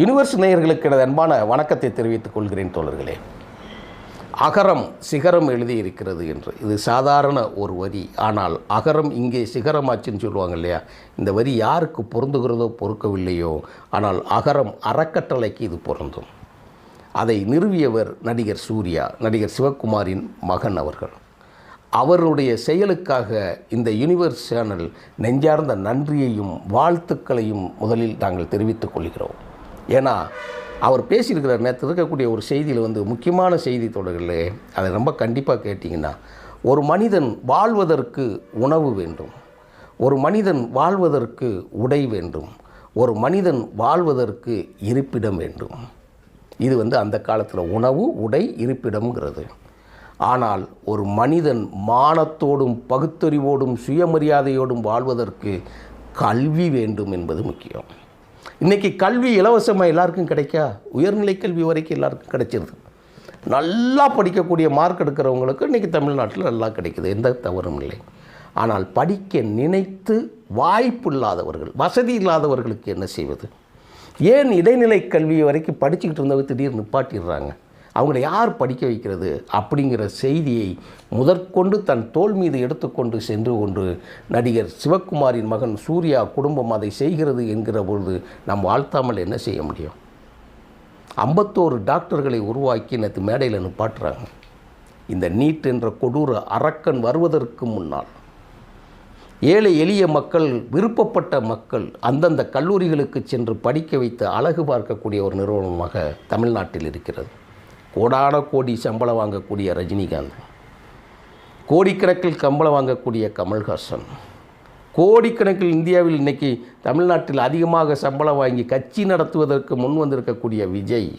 Universe நேயர்களுக்கு எனது அன்பான வணக்கத்தை தெரிவித்துக் கொள்கிறேன் தோழர்களே. அகரம் சிகரம் எழுதியிருக்கிறது என்று. இது சாதாரண ஒரு வரி. ஆனால் அகரம் இங்கே சிகரமாச்சுன்னு சொல்லுவாங்க இல்லையா? இந்த வரி யாருக்கு பொருந்துகிறதோ பொறுக்கவில்லையோ. ஆனால் அகரம் அறக்கட்டளைக்கு இது பொருந்தும். அதை நிறுவியவர் நடிகர் சூர்யா நடிகர் சிவகுமாரின் மகன் அவர்கள். அவருடைய செயலுக்காக இந்த யூனிவர்ஸ் சேனல் நெஞ்சார்ந்த நன்றியையும் வாழ்த்துக்களையும் முதலில் நாங்கள் தெரிவித்துக் கொள்கிறோம். ஏன்னா அவர் பேசியிருக்கிற நேற்று இருக்கக்கூடிய ஒரு செய்தியில் வந்து முக்கியமான செய்தி தொடர்களே அதை ரொம்ப கண்டிப்பாக கேட்டிங்கன்னா ஒரு மனிதன் வாழ்வதற்கு உணவு வேண்டும். ஒரு மனிதன் வாழ்வதற்கு உடை வேண்டும். ஒரு மனிதன் வாழ்வதற்கு இருப்பிடம் வேண்டும். இது வந்து அந்த காலத்தில் உணவு உடை இருப்பிடம்ங்கிறது. ஆனால் ஒரு மனிதன் மானத்தோடும் பகுத்தறிவோடும் சுயமரியாதையோடும் வாழ்வதற்கு கல்வி வேண்டும் என்பது முக்கியம். இன்றைக்கி கல்வி இலவசமாக எல்லாருக்கும் கிடைக்கா? உயர்நிலை கல்வி வரைக்கும் எல்லாருக்கும் கிடைச்சிருது. நல்லா படிக்கக்கூடிய மார்க் எடுக்கிறவங்களுக்கு இன்றைக்கி தமிழ்நாட்டில் நல்லா கிடைக்குது. எந்த தவறும் இல்லை. ஆனால் படிக்க நினைத்து வாய்ப்பு இல்லாதவர்கள் வசதி இல்லாதவர்களுக்கு என்ன செய்வது? ஏன் இடைநிலை கல்வி வரைக்கும் படிச்சுக்கிட்டு இருந்தவங்க திடீர் நிப்பாட்டிடுறாங்க? அவங்கள யார் படிக்க வைக்கிறது அப்படிங்கிற செய்தியை முதற்கொண்டு தன் தோல் மீது எடுத்துக்கொண்டு சென்று கொண்டு நடிகர் சிவக்குமாரின் மகன் சூர்யா குடும்பம் அதை செய்கிறது என்கிற பொழுது நாம் வாழ்த்தாமல் என்ன செய்ய முடியும்? ஐம்பத்தோரு டாக்டர்களை உருவாக்கி நேற்று மேடையில் நிப்பாட்டுறாங்க. இந்த நீட் என்ற கொடூர அரக்கன் வருவதற்கு முன்னால் ஏழை எளிய மக்கள் விருப்பப்பட்ட மக்கள் அந்தந்த கல்லூரிகளுக்கு சென்று படிக்க வைத்து அழகு பார்க்கக்கூடிய ஒரு நிறுவனமாக தமிழ்நாட்டில் இருக்கிறது. கோடான கோடி சம்பளம் வாங்கக்கூடிய ரஜினிகாந்த் கோடிக்கணக்கில் சம்பளம் வாங்கக்கூடிய கமல்ஹாசன் கோடிக்கணக்கில் இந்தியாவில் இன்றைக்கி தமிழ்நாட்டில் அதிகமாக சம்பளம் வாங்கி கட்சி நடத்துவதற்கு முன் வந்திருக்கக்கூடிய விஜய்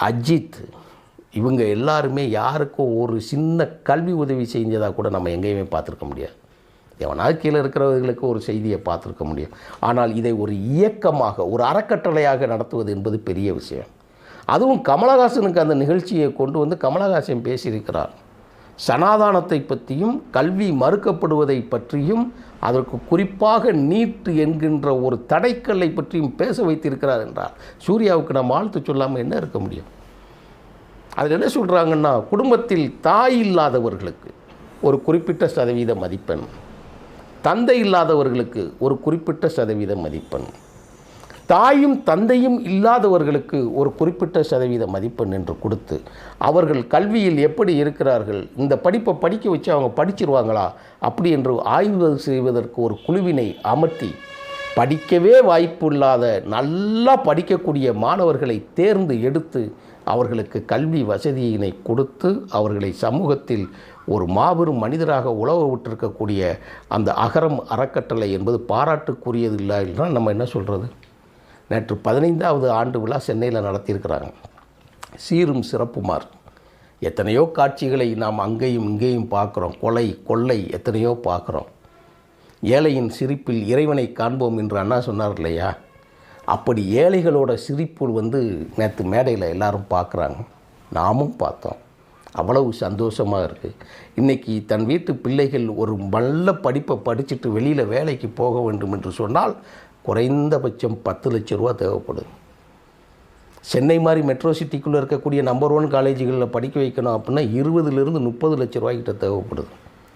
அஜித் இவங்க எல்லாருமே யாருக்கும் ஒரு சின்ன கல்வி உதவி செஞ்சதாக கூட நம்ம எங்கேயுமே பார்த்துருக்க முடியாது. எவனாவது கீழே இருக்கிறவர்களுக்கு ஒரு செய்தியை பார்த்துருக்க முடியும். ஆனால் இதை ஒரு இயக்கமாக ஒரு அறக்கட்டளையாக நடத்துவது என்பது பெரிய விஷயம். அதுவும் கமலஹாசனுக்கு அந்த நிகழ்ச்சியை கொண்டு வந்து கமலஹாசன் பேசியிருக்கிறார். சனாதானத்தை பற்றியும் கல்வி மறுக்கப்படுவதை பற்றியும் அதற்கு குறிப்பாக நீட்டு என்கின்ற ஒரு தடைக்கல்லை பற்றியும் பேச வைத்திருக்கிறார் என்றார். சூர்யாவுக்கு நம்ம வாழ்த்து சொல்லாமல் என்ன இருக்க முடியும்? அதில் என்ன சொல்கிறாங்கன்னா குடும்பத்தில் தாய் இல்லாதவர்களுக்கு ஒரு குறிப்பிட்ட சதவீத மதிப்பெண். தந்தை இல்லாதவர்களுக்கு ஒரு குறிப்பிட்ட சதவீத மதிப்பெண். தாயும் தந்தையும் இல்லாதவர்களுக்கு ஒரு குறிப்பிட்ட சதவீத மதிப்பெண் என்று கொடுத்து அவர்கள் கல்வியில் எப்படி இருக்கிறார்கள் இந்த படிப்பை படிக்க வச்சு அவங்க படிச்சிருவாங்களா அப்படி என்று ஆய்வு செய்வதற்கு ஒரு குழுவினை அமர்த்தி படிக்கவே வாய்ப்பு இல்லாத நல்லா படிக்கக்கூடிய மாணவர்களை தேர்ந்து எடுத்து அவர்களுக்கு கல்வி வசதியினை கொடுத்து அவர்களை சமூகத்தில் ஒரு மாபெரும் மனிதராக உழவு விட்டிருக்கக்கூடிய அந்த அகரம் அறக்கட்டளை என்பது பாராட்டுக்குரியது இல்லை என்றால் நம்ம என்ன சொல்கிறது நேற்று பதினைந்தாவது ஆண்டு விழா சென்னையில் நடத்தியிருக்கிறாங்க. சீரும் சிறப்புமார். எத்தனையோ காட்சிகளை நாம் அங்கேயும் இங்கேயும் பார்க்குறோம். கொலை கொள்ளை எத்தனையோ பார்க்குறோம். ஏழையின் சிரிப்பில் இறைவனை காண்போம் என்று அண்ணா சொன்னார் இல்லையா? அப்படி ஏழைகளோட சிரிப்பு வந்து நேற்று மேடையில் எல்லாரும் பார்க்குறாங்க. நாமும் பார்த்தோம். அவ்வளவு சந்தோஷமாக இருக்குது இன்றைக்கி தன் வீட்டு பிள்ளைகள் ஒரு நல்ல படிப்பை படிச்சுட்டு வெளியில் வேலைக்கு போக வேண்டும் என்று சொன்னால் குறைந்தபட்சம் பத்து லட்ச ரூபா தேவைப்படுது. சென்னை மாதிரி மெட்ரோ சிட்டிக்குள்ளே இருக்கக்கூடிய நம்பர் ஒன் காலேஜுகளில் படிக்க வைக்கணும் அப்படின்னா இருபதுலேருந்து முப்பது லட்ச ரூபாய்க்கிட்ட தேவைப்படுது.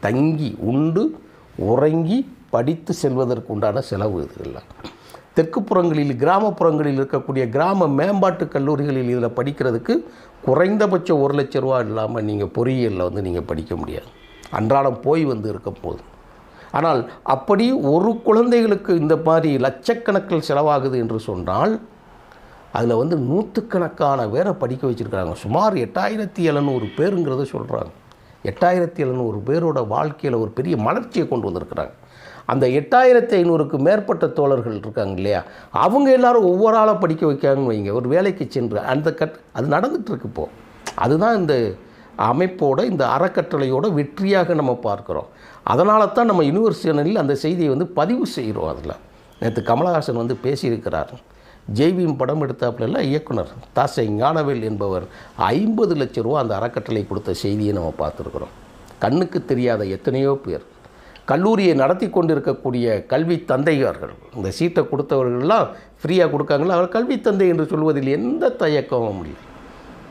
தங்கி உண்டு உறங்கி படித்து செல்வதற்கு உண்டான செலவு இதுகள்லாம் தெற்குப்புறங்களில் கிராமப்புறங்களில் இருக்கக்கூடிய கிராம மேம்பாட்டு கல்லூரிகளில் இதில் படிக்கிறதுக்கு குறைந்தபட்சம் ஒரு லட்ச ரூபா இல்லாமல் நீங்கள் பொறியியலில் வந்து நீங்கள் படிக்க முடியாது. அன்றாடம் போய் வந்து இருக்க போதும். ஆனால் அப்படி ஒரு குழந்தைகளுக்கு இந்த மாதிரி லட்சக்கணக்கில் செலவாகுது என்று சொன்னால் அதில் வந்து நூற்றுக்கணக்கான பேரை படிக்க வச்சுருக்காங்க சுமார் எட்டாயிரத்தி எழுநூறு பேருங்கிறத சொல்கிறாங்க எட்டாயிரத்தி எழுநூறு பேரோட வாழ்க்கையில் ஒரு பெரிய மலர்ச்சியை கொண்டு வந்திருக்கிறாங்க. அந்த எட்டாயிரத்தி ஐநூறுக்கு மேற்பட்ட தோழர்கள் இருக்காங்க இல்லையா? அவங்க எல்லாரும் ஒவ்வொரு ஆளாக படிக்க வைக்காங்கன்னு வைங்க. ஒரு வேலைக்கு சென்று அந்த கட் அது நடந்துகிட்ருக்கு இப்போது அதுதான் இந்த அமைப்போட இந்த அறக்கட்டளையோட வெற்றியாக நம்ம பார்க்குறோம். அதனால தான் நம்ம யூனிவர்ஸ் சேனலில் அந்த செய்தியை வந்து பதிவு செய்கிறோம் அதில். நேற்று கமலஹாசன் வந்து பேசியிருக்கிறார். ஜெய்வியும் படம் எடுத்தாப்புல இயக்குனர் தாசை ஞானவேல் என்பவர் ஐம்பது லட்ச ரூபா அந்த அறக்கட்டளை கொடுத்த செய்தியை நம்ம பார்த்துருக்குறோம். கண்ணுக்கு தெரியாத எத்தனையோ பேர். கல்லூரியை நடத்தி கொண்டிருக்கக்கூடிய கல்வி தந்தையர்கள் இந்த சீட்டை கொடுத்தவர்கள்லாம் ஃப்ரீயாக கொடுக்காங்களா? அவர் கல்வி தந்தை என்று சொல்வதில் எந்த தயக்கமும் இல்லை.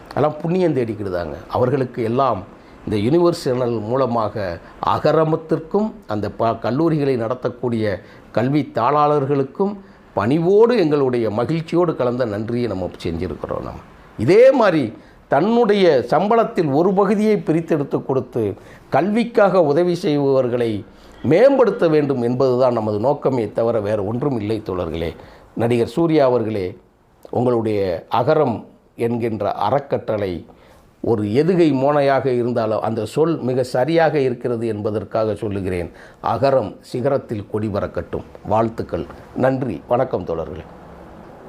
அதெல்லாம் புண்ணியம் தேடிக்கிடுதாங்க. அவர்களுக்கு எல்லாம் இந்த யூனிவர்ஸ் சேனல் மூலமாக அகரமத்திற்கும் அந்த ப கல்லூரிகளை நடத்தக்கூடிய கல்வி தாளாளர்களுக்கும் பணிவோடு எங்களுடைய மகிழ்ச்சியோடு கலந்த நன்றியை நம்ம செஞ்சுருக்கிறோம் நம்ம. இதே மாதிரி தன்னுடைய சம்பளத்தில் ஒரு பகுதியை பிரித்தெடுத்து கொடுத்து கல்விக்காக உதவி செய்பவர்களை மேம்படுத்த வேண்டும் என்பதுதான் நமது நோக்கமே தவிர வேறு ஒன்றும் இல்லை தோழர்களே. நடிகர் சூர்யா அவர்களே உங்களுடைய அகரம் என்கின்ற அறக்கட்டளை ஒரு எதுகை மோனையாக இருந்தாலும் அந்த சொல் மிக சரியாக இருக்கிறது என்பதற்காக சொல்லுகிறேன். அகரம் சிகரத்தில் கொடி பறக்கட்டும். வாழ்த்துக்கள். நன்றி. வணக்கம் தோழர்களே.